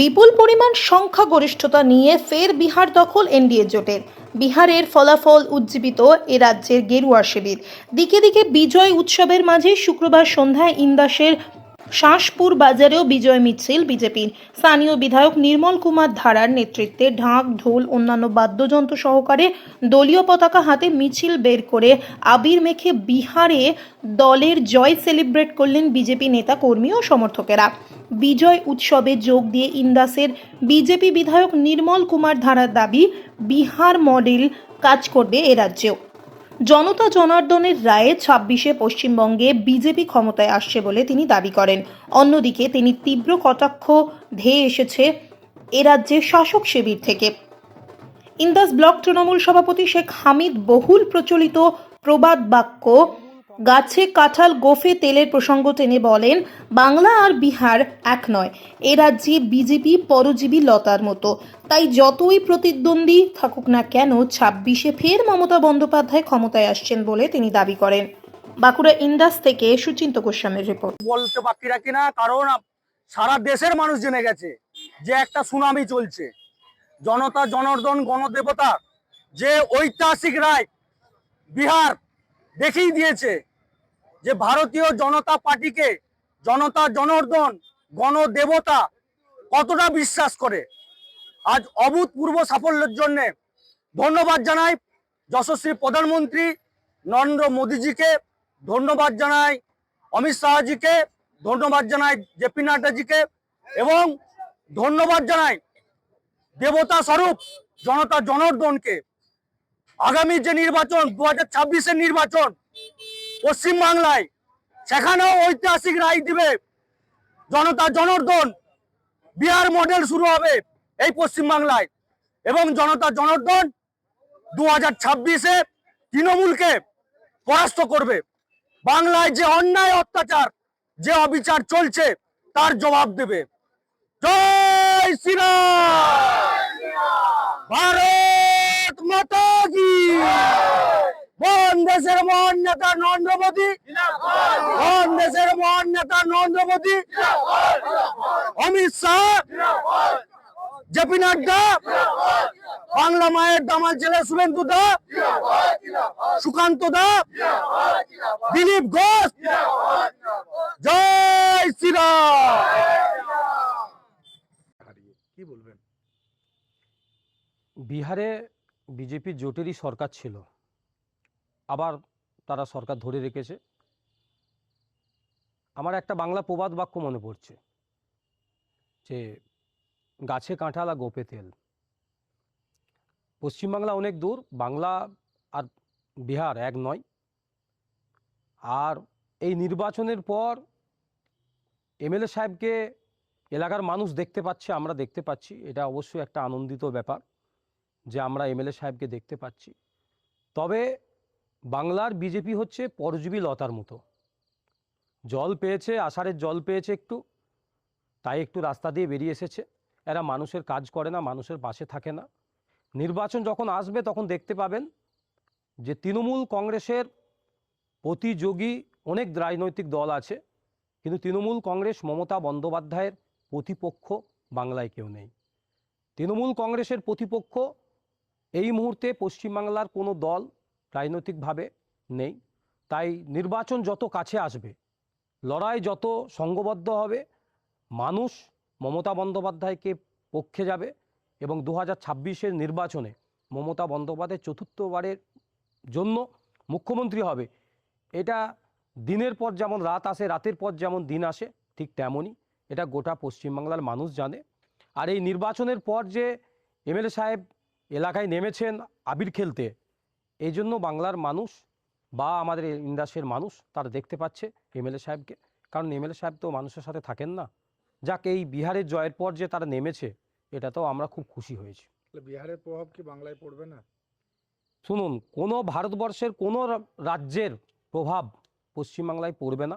বিপুল পরিমাণ সংখ্যাগরিষ্ঠতা নিয়ে ফের বিহার দখল এনডিএ জোটের। বিহারের ফলাফল উজ্জীবিত এ রাজ্যের গেরুয়া শিবির। দিকে দিকে বিজয় উৎসবের মাঝে শুক্রবার সন্ধ্যায় ইন্দাসের শাঁসপুর বাজারেও বিজয় মিছিল বিজেপির। স্থানীয় বিধায়ক নির্মল কুমার ধারার নেতৃত্বে ঢাক, ঢোল, অন্যান্য বাদ্যযন্ত্র সহকারে দলীয় পতাকা হাতে মিছিল বের করে আবির মেখে বিহারে দলের জয় সেলিব্রেট করলেন বিজেপি নেতা কর্মী ও সমর্থকেরা। বিজয় উৎসবে যোগ দিয়ে ইন্দাসের বিজেপি বিধায়ক নির্মল কুমার ধারার দাবি, বিহার মডেল কাজ করবে এ রাজ্যেও। জনতা জনার্দনের রায়ে ছাব্বিশে পশ্চিমবঙ্গে বিজেপি ক্ষমতায় আসছে বলে তিনি দাবি করেন। অন্যদিকে তিনি তীব্র কটাক্ষ ধেয়ে এসেছে এ রাজ্যের শাসক শিবির থেকে। ইন্দাস ব্লক তৃণমূল সভাপতি শেখ হামিদ বহুল প্রচলিত প্রবাদ বাক্য গাছে কাঁঠাল গোফে তেলের প্রসঙ্গ টেনে বলেন, বাংলা আর বিহার এক নয়। এ রাজ্যে বিজেপি পরজীবী লতার মতো। তাই যতই প্রতিদ্বন্দ্বী থাকুক না কেন, ছাব্বিশে ফের মমতা বন্দ্যোপাধ্যায় ক্ষমতায় আসছেন বলে তিনি দাবি করেন। বাঁকুড়া ইন্দাস থেকে সুচিন্ত গোস্বামীর রিপোর্ট। বলতে বাকি রাখি না, কারণ সারা দেশের মানুষ জেনে গেছে যে একটা সুনামি চলছে। জনতা জনার্দন গণদেবতা, যে ঐতিহাসিক রায় বিহার দেখিয়ে দিয়েছে যে ভারতীয় জনতা পার্টিকে জনতা জনার্দন, গণদেবতা কতটা বিশ্বাস করে। আজ অভূতপূর্ব সাফল্যের জন্য ধন্যবাদ জানাই যশস্বী প্রধানমন্ত্রী নরেন্দ্র মোদীজিকে, ধন্যবাদ জানাই অমিত শাহজিকে, ধন্যবাদ জানাই জেপি নাড্ডাজিকে এবং ধন্যবাদ জানাই দেবতা স্বরূপ জনতা জনার্দনকে। আগামী যে নির্বাচন দু হাজার ছাব্বিশের নির্বাচন পশ্চিমবাংলায় সেখানেও ঐতিহাসিক রায় দিবে জনতা জনার্দন। বিহার মডেল শুরু হবে এই পশ্চিমবাংলায় এবং জনতা জনার্দন দু হাজার ছাব্বিশে তৃণমূলকে পরাস্ত করবে। বাংলায় যে অন্যায় অত্যাচার যে অবিচার চলছে তার জবাব দেবে। জয় শ্রীরাম! ভারত মাতা কি কোন দেশের মহান নেতা নরেন্দ্র মোদী। কোন দেশের মহান নেতা নরেন্দ্র মোদী। অমিত শাহ। জেপি নাড্ডা। বাংলা মায়ের দামাল ছেলে শুভেন্দু দা। সুকান্ত দা। দিলীপ ঘোষ। জয় শ্রীরাম। কি বলবেন? বিহারে বিজেপি জোটেরই সরকার ছিল। আবার তারা সরকার ধরে রেখেছে। আমার একটা বাংলা প্রবাদ বাক্য মনে পড়ছে, যে গাছে কাঁঠাল আর গোপে তেল। পশ্চিমবাংলা অনেক দূর, বাংলা আর বিহার এক নয়। আর এই নির্বাচনের পর এমএলএ সাহেবকে এলাকার মানুষ দেখতে পাচ্ছে, আমরা দেখতে পাচ্ছি। এটা অবশ্যই একটা আনন্দিত ব্যাপার যে আমরা এমএলএ সাহেবকে দেখতে পাচ্ছি। তবে বাংলার বিজেপি হচ্ছে পরজীবী লতার মতো। জল পেয়েছে, আষাঢ়ের জল পেয়েছে একটু, তাই একটু রাস্তা দিয়ে বেরিয়ে এসেছে। এরা মানুষের কাজ করে না, মানুষের পাশে থাকে না। নির্বাচন যখন আসবে, তখন দেখতে পাবেন যে তৃণমূল কংগ্রেসের প্রতিযোগী অনেক রাজনৈতিক দল আছে, কিন্তু তৃণমূল কংগ্রেস মমতা বন্দ্যোপাধ্যায়ের প্রতিপক্ষ বাংলায় কেউ নেই। তৃণমূল কংগ্রেসের প্রতিপক্ষ এই মুহূর্তে পশ্চিমবাংলার কোনো দল রাজনৈতিকভাবে নেই। তাই নির্বাচন যত কাছে আসবে, লড়াই যত সঙ্গবদ্ধ হবে, মানুষ মমতা বন্দ্যোপাধ্যায়কে পক্ষে যাবে এবং দু হাজার নির্বাচনে মমতা বন্দ্যোপাধ্যায় চতুর্থবারের জন্য মুখ্যমন্ত্রী হবে। এটা দিনের পর যেমন রাত আসে, রাতের পর যেমন দিন আসে, ঠিক তেমনই এটা গোটা পশ্চিমবাংলার মানুষ জানে। আর এই নির্বাচনের পর যে এমএলএ সাহেব এলাকায় নেমেছেন আবির খেলতে এই জন্য বাংলার মানুষ বা আমাদের ইন্দাসের মানুষ তারা দেখতে পাচ্ছে এমএলএ সাহেবকে। কারণ এমএলএ সাহেব তো মানুষের সাথে থাকেন না। যাক এই বিহারের জয়ের পর যে তারা নেমেছে এটা তো আমরা খুব খুশি হয়েছি। বিহারের প্রভাব কি বাংলায় পড়বে না? শুনুন কোনো ভারতবর্ষের কোনো রাজ্যের প্রভাব পশ্চিমবাংলায় পড়বে না।